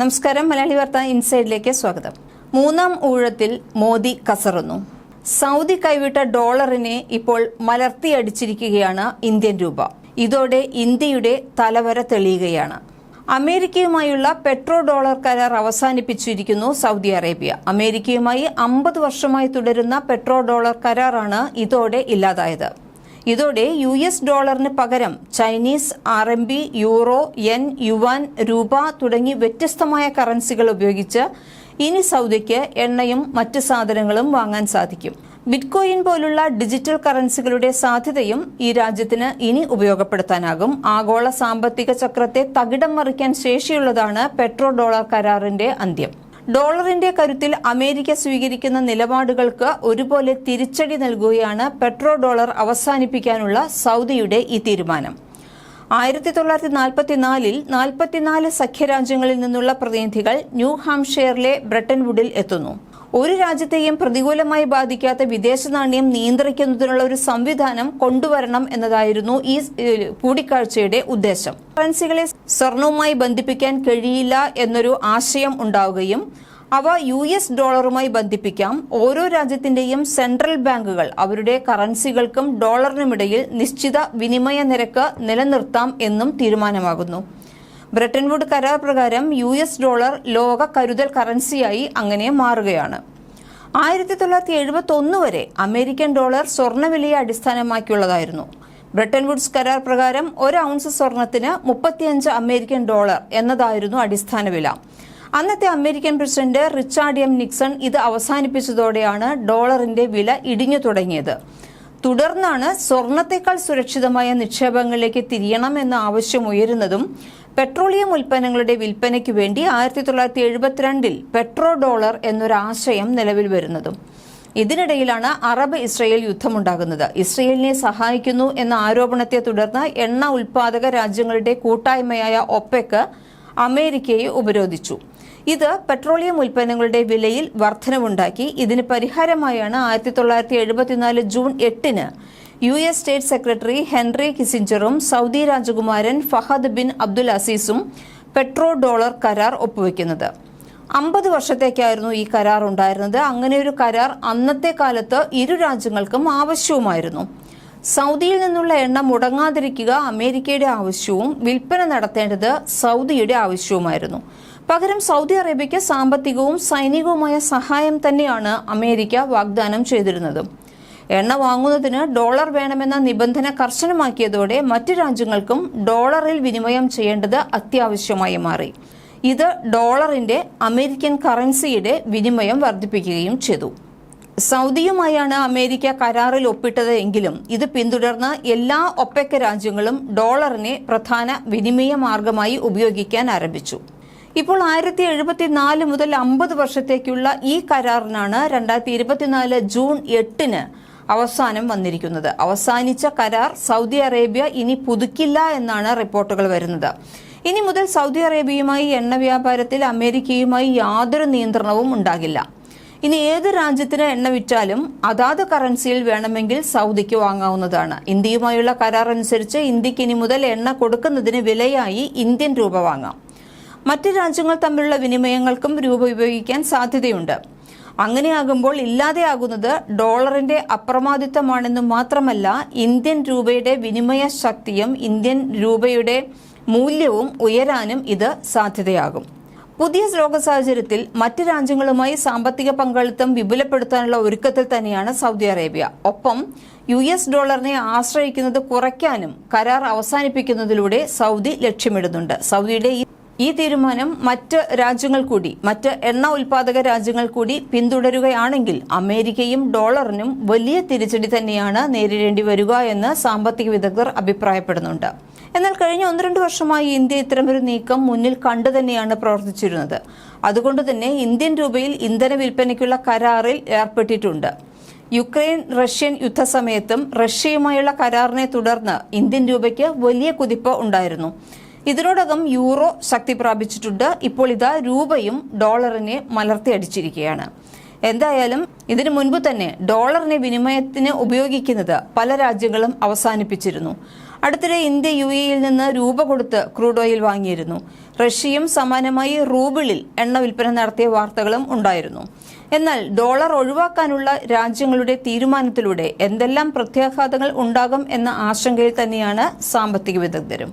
നമസ്കാരം. മലയാളി വാർത്ത ഇൻസൈഡിലേക്ക് സ്വാഗതം. മൂന്നാം ഊഴത്തിൽ മോദി കസറുന്നു. സൗദി കൈവിട്ട ഡോളറിനെ ഇപ്പോൾ മലർത്തിയടിച്ചിരിക്കുകയാണ് ഇന്ത്യൻ രൂപ. ഇതോടെ ഇന്ത്യയുടെ തലവര തെളിയുകയാണ്. അമേരിക്കയുമായുള്ള പെട്രോ ഡോളർ കരാർ അവസാനിപ്പിച്ചിരിക്കുന്നു സൗദി അറേബ്യ. അമേരിക്കയുമായി അമ്പത് വർഷമായി തുടരുന്ന പെട്രോ ഡോളർ കരാറാണ് ഇതോടെ ഇല്ലാതായത്. ഇതോടെ യു എസ് ഡോളറിന് പകരം Chinese R M B euro yen yuan രൂപ തുടങ്ങി വ്യത്യസ്തമായ കറൻസികൾ ഉപയോഗിച്ച് ഇനി സൗദിക്ക് എണ്ണയും മറ്റ് സാധനങ്ങളും വാങ്ങാൻ സാധിക്കും. ബിറ്റ്കോയിൻ പോലുള്ള ഡിജിറ്റൽ കറൻസികളുടെ സാധ്യതയും ഈ രാജ്യത്തിന് ഇനി ഉപയോഗപ്പെടുത്താനാകും. ആഗോള സാമ്പത്തിക ചക്രത്തെ തകിടം മറിക്കാൻ ശേഷിയുള്ളതാണ് പെട്രോ ഡോളർ കരാറിന്റെ അന്ത്യം. ഡോളറിന്റെ കരുത്തിൽ അമേരിക്ക സ്വീകരിക്കുന്ന നിലപാടുകൾക്ക് ഒരുപോലെ തിരിച്ചടി നൽകുകയാണ് പെട്രോ ഡോളർ അവസാനിപ്പിക്കാനുള്ള സൗദിയുടെ ഈ തീരുമാനം. ആയിരത്തി തൊള്ളായിരത്തി നാൽപ്പത്തിനാലിൽ നാൽപ്പത്തിനാല് സഖ്യരാജ്യങ്ങളിൽ നിന്നുള്ള പ്രതിനിധികൾ ന്യൂ ഹാംഷെയറിലെ ബ്രട്ടൻവുഡിൽ എത്തുന്നു. ഒരു രാജ്യത്തെയും പ്രതികൂലമായി ബാധിക്കാത്ത വിദേശ നാണ്യം നിയന്ത്രിക്കുന്നതിനുള്ള ഒരു സംവിധാനം കൊണ്ടുവരണം എന്നതായിരുന്നു ഈ കൂടിക്കാഴ്ചയുടെ ഉദ്ദേശം. കറൻസികളെ സ്വർണവുമായി ബന്ധിപ്പിക്കാൻ കഴിയില്ല എന്നൊരു ആശയം ഉണ്ടാവുകയും അവ യു എസ് ഡോളറുമായി ബന്ധിപ്പിക്കാം. ഓരോ രാജ്യത്തിന്റെയും സെൻട്രൽ ബാങ്കുകൾ അവരുടെ കറൻസികൾക്കും ഡോളറിനുമിടയിൽ നിശ്ചിത വിനിമയ നിരക്ക് നിലനിർത്താം എന്നും തീരുമാനമാകുന്നു. ബ്രിട്ടൻവുഡ് കരാർ പ്രകാരം യു എസ് ഡോളർ ലോക കരുതൽ കറൻസിയായി അങ്ങനെ മാറുകയാണ്. ആയിരത്തി തൊള്ളായിരത്തി എഴുപത്തി ഒന്ന് വരെ അമേരിക്കൻ ഡോളർ സ്വർണവിലയെ അടിസ്ഥാനമാക്കിയുള്ളതായിരുന്നു. ബ്രിട്ടൻ വുഡ്സ് കരാർ പ്രകാരം ഒരു ഔൺസ് സ്വർണത്തിന് മുപ്പത്തിയഞ്ച് അമേരിക്കൻ ഡോളർ എന്നതായിരുന്നു അടിസ്ഥാന വില അന്നത്തെ American president Richard M Nixon ഇത് അവസാനിപ്പിച്ചതോടെയാണ് ഡോളറിന്റെ വില ഇടിഞ്ഞു തുടങ്ങിയത്. തുടർന്നാണ് സ്വർണത്തെക്കാൾ സുരക്ഷിതമായ നിക്ഷേപങ്ങളിലേക്ക് തിരിയണമെന്ന ആവശ്യം ഉയരുന്നതും പെട്രോളിയം ഉൽപ്പന്നങ്ങളുടെ വിൽപ്പനയ്ക്ക് വേണ്ടി ആയിരത്തി തൊള്ളായിരത്തി എഴുപത്തിരണ്ടിൽ പെട്രോ ഡോളർ എന്നൊരാശയം നിലവിൽ വരുന്നതും. ഇതിനിടയിലാണ് അറബ് ഇസ്രയേൽ യുദ്ധമുണ്ടാകുന്നത്. ഇസ്രയേലിനെ സഹായിക്കുന്നു എന്ന ആരോപണത്തെ തുടർന്ന് എണ്ണ ഉൽപാദക രാജ്യങ്ങളുടെ കൂട്ടായ്മയായ ഒപ്പെക്ക് അമേരിക്കയെ ഉപരോധിച്ചു. ഇത് പെട്രോളിയം ഉൽപ്പന്നങ്ങളുടെ വിലയിൽ വർധനവുണ്ടാക്കി. ഇതിന് പരിഹാരമായാണ് ആയിരത്തി തൊള്ളായിരത്തി എഴുപത്തിനാല് ജൂൺ എട്ടിന് U S state secretary Henry കിസിഞ്ചറും Saudi രാജകുമാരൻ ഫഹദ് ബിൻ അബ്ദുൽ അസീസും പെട്രോ ഡോളർ കരാർ ഒപ്പുവെക്കുന്നത്. അമ്പത് വർഷത്തേക്കായിരുന്നു ഈ കരാർ ഉണ്ടായിരുന്നത് അങ്ങനെ ഒരു കരാർ അന്നത്തെ കാലത്ത് ഇരു രാജ്യങ്ങൾക്കും ആവശ്യവുമായിരുന്നു. സൗദിയിൽ നിന്നുള്ള എണ്ണ മുടങ്ങാതിരിക്കുക അമേരിക്കയുടെ ആവശ്യവും വിൽപ്പന നടത്തേണ്ടത് സൗദിയുടെ ആവശ്യവുമായിരുന്നു. പകരം സൗദി അറേബ്യയ്ക്ക് സാമ്പത്തികവും സൈനികവുമായ സഹായം തന്നെയാണ് അമേരിക്ക വാഗ്ദാനം ചെയ്തിരുന്നത്. എണ്ണ വാങ്ങുന്നതിന് ഡോളർ വേണമെന്ന നിബന്ധന കർശനമാക്കിയതോടെ മറ്റു രാജ്യങ്ങൾക്കും ഡോളറിൽ വിനിമയം ചെയ്യേണ്ടത് അത്യാവശ്യമായി മാറി. ഇത് ഡോളറിന്റെ അമേരിക്കൻ കറൻസിയുടെ വിനിമയം വർദ്ധിപ്പിക്കുകയും ചെയ്തു. സൗദിയുമായാണ് അമേരിക്ക കരാറിൽ ഒപ്പിട്ടത് എങ്കിലും ഇത് പിന്തുടർന്ന് എല്ലാ ഒപ്പക്ക രാജ്യങ്ങളും ഡോളറിനെ പ്രധാന വിനിമയ മാർഗമായി ഉപയോഗിക്കാൻ ആരംഭിച്ചു. ഇപ്പോൾ ആയിരത്തി എഴുപത്തിനാല് മുതൽ അമ്പത് വർഷത്തേക്കുള്ള ഈ കരാറിനാണ് രണ്ടായിരത്തി ഇരുപത്തിനാല് ജൂൺ എട്ടിന് അവസാനം വന്നിരിക്കുന്നത്. അവസാനിച്ച കരാർ സൗദി അറേബ്യ ഇനി പുതുക്കില്ല എന്നാണ് റിപ്പോർട്ടുകൾ വരുന്നത്. ഇനി മുതൽ സൗദി അറേബ്യയുമായി എണ്ണ വ്യാപാരത്തിൽ അമേരിക്കയുമായി യാതൊരു നിയന്ത്രണവും ഉണ്ടാകില്ല. ഇനി ഏത് രാജ്യത്തിന് എണ്ണ വിറ്റാലും അതാത് കറൻസിയിൽ വേണമെങ്കിൽ സൗദിക്ക് വാങ്ങാവുന്നതാണ്. ഇന്ത്യയുമായുള്ള കരാർ അനുസരിച്ച് ഇന്ത്യയ്ക്ക് ഇനി മുതൽ എണ്ണ കൊടുക്കുന്നതിന് വിലയായി ഇന്ത്യൻ രൂപ വാങ്ങാം. മറ്റ് രാജ്യങ്ങൾ തമ്മിലുള്ള വിനിമയങ്ങൾക്കും രൂപ ഉപയോഗിക്കാൻ സാധ്യതയുണ്ട്. അങ്ങനെയാകുമ്പോൾ ഇല്ലാതെയാകുന്നത് ഡോളറിന്റെ അപ്രമാദിത്വമാണെന്ന് മാത്രമല്ല ഇന്ത്യൻ രൂപയുടെ വിനിമയ ശക്തിയും ഇന്ത്യൻ രൂപയുടെ മൂല്യവും ഉയരാനും ഇത് സാധ്യതയാകും. പുതിയ ലോക സാഹചര്യത്തിൽ മറ്റ് രാജ്യങ്ങളുമായി സാമ്പത്തിക പങ്കാളിത്തം വിപുലപ്പെടുത്താനുള്ള ഒരുക്കത്തിൽ തന്നെയാണ് സൗദി അറേബ്യ. ഒപ്പം യു എസ് ഡോളറിനെ ആശ്രയിക്കുന്നത് കുറയ്ക്കാനും കരാർ അവസാനിപ്പിക്കുന്നതിലൂടെ സൗദി ലക്ഷ്യമിടുന്നുണ്ട്. സൗദിയുടെ ഈ തീരുമാനം മറ്റ് രാജ്യങ്ങൾ കൂടി മറ്റ് എണ്ണ ഉൽപാദക രാജ്യങ്ങൾ കൂടി പിന്തുടരുകയാണെങ്കിൽ അമേരിക്കയും ഡോളറിനും വലിയ തിരിച്ചടി തന്നെയാണ് നേരിടേണ്ടി വരിക എന്ന് സാമ്പത്തിക വിദഗ്ധർ അഭിപ്രായപ്പെടുന്നുണ്ട്. എന്നാൽ കഴിഞ്ഞ ഒന്ന് രണ്ട് വർഷമായി ഇന്ത്യ ഇത്തരമൊരു നീക്കം മുന്നിൽ കണ്ടു തന്നെയാണ് പ്രവർത്തിച്ചിരുന്നത്. അതുകൊണ്ട് തന്നെ ഇന്ത്യൻ രൂപയിൽ ഇന്ധന വിൽപ്പനയ്ക്കുള്ള കരാറിൽ ഏർപ്പെട്ടിട്ടുണ്ട്. യുക്രൈൻ റഷ്യൻ യുദ്ധസമയത്തും റഷ്യയുമായുള്ള കരാറിനെ തുടർന്ന് ഇന്ത്യൻ രൂപയ്ക്ക് വലിയ കുതിപ്പ് ഉണ്ടായിരുന്നു. ഇതിനോടകം യൂറോ ശക്തി പ്രാപിച്ചിട്ടുണ്ട്. ഇപ്പോൾ ഇതാ രൂപയും ഡോളറിനെ മലർത്തിയടിച്ചിരിക്കുകയാണ് എന്തായാലും ഇതിനു മുൻപ് തന്നെ ഡോളറിനെ വിനിമയത്തിന് ഉപയോഗിക്കുന്നത് പല രാജ്യങ്ങളും അവസാനിപ്പിച്ചിരുന്നു. അടുത്തിടെ ഇന്ത്യ യു എയിൽ നിന്ന് രൂപ കൊടുത്ത് ക്രൂഡ് ഓയിൽ വാങ്ങിയിരുന്നു. റഷ്യയും സമാനമായി റൂബിളിൽ എണ്ണ വിൽപ്പന നടത്തിയ വാർത്തകളും ഉണ്ടായിരുന്നു. എന്നാൽ ഡോളർ ഒഴിവാക്കാനുള്ള രാജ്യങ്ങളുടെ തീരുമാനത്തിലൂടെ എന്തെല്ലാം പ്രത്യാഘാതങ്ങൾ ഉണ്ടാകും എന്ന ആശങ്കയിൽ തന്നെയാണ് സാമ്പത്തിക വിദഗ്ധരും.